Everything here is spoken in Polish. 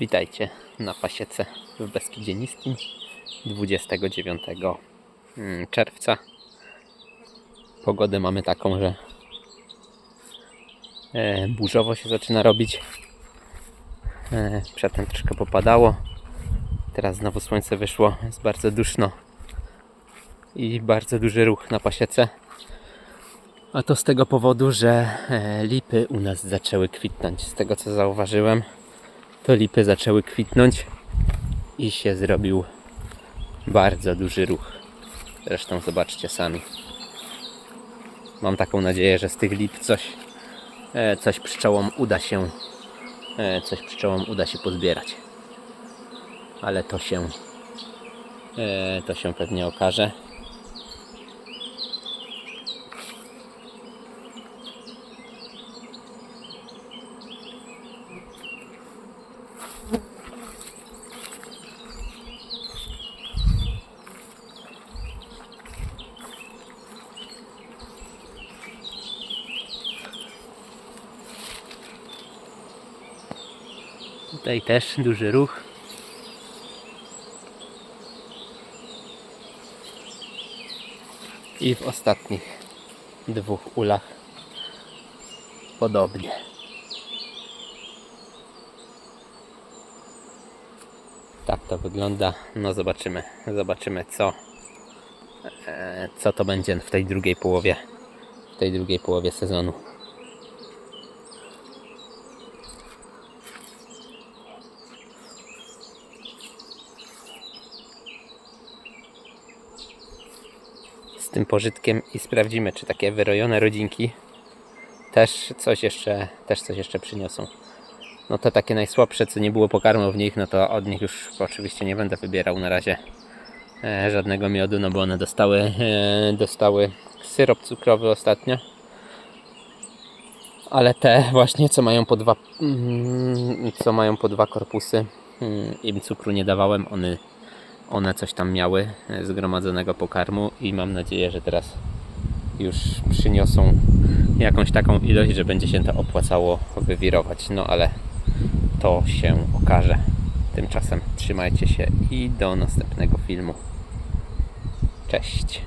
Witajcie na pasiece w Beskidzie Niskim 29 mm, czerwca. Pogodę mamy taką, że e, burzowo się zaczyna robić. E, przedtem troszkę popadało. Teraz znowu słońce wyszło. Jest bardzo duszno i bardzo duży ruch na pasiece. A to z tego powodu, że e, lipy u nas zaczęły kwitnąć. Z tego co zauważyłem, to lipy zaczęły kwitnąć i się zrobił bardzo duży ruch. Zresztą zobaczcie sami. Mam taką nadzieję, że z tych lip coś, e, coś pszczołom uda się e, coś pszczołom uda się pozbierać. Ale to się e, to się pewnie okaże. Tutaj też duży ruch. I w ostatnich dwóch ulach podobnie. Tak to wygląda. No zobaczymy. Zobaczymy co e, co to będzie w tej drugiej połowie w tej drugiej połowie sezonu. Z tym pożytkiem i sprawdzimy, czy takie wyrojone rodzinki też coś jeszcze, też coś jeszcze przyniosą. No te takie najsłabsze, co nie było pokarmu w nich, no to od nich już oczywiście nie będę wybierał na razie e, żadnego miodu, no bo one dostały, e, dostały syrop cukrowy ostatnio. Ale te właśnie, co mają po dwa, mm, co mają po dwa korpusy, mm, im cukru nie dawałem, one one coś tam miały e, zgromadzonego pokarmu i mam nadzieję, że teraz już przyniosą jakąś taką ilość, że będzie się to opłacało wywirować. No ale to się okaże. Tymczasem trzymajcie się i do następnego filmu. Cześć.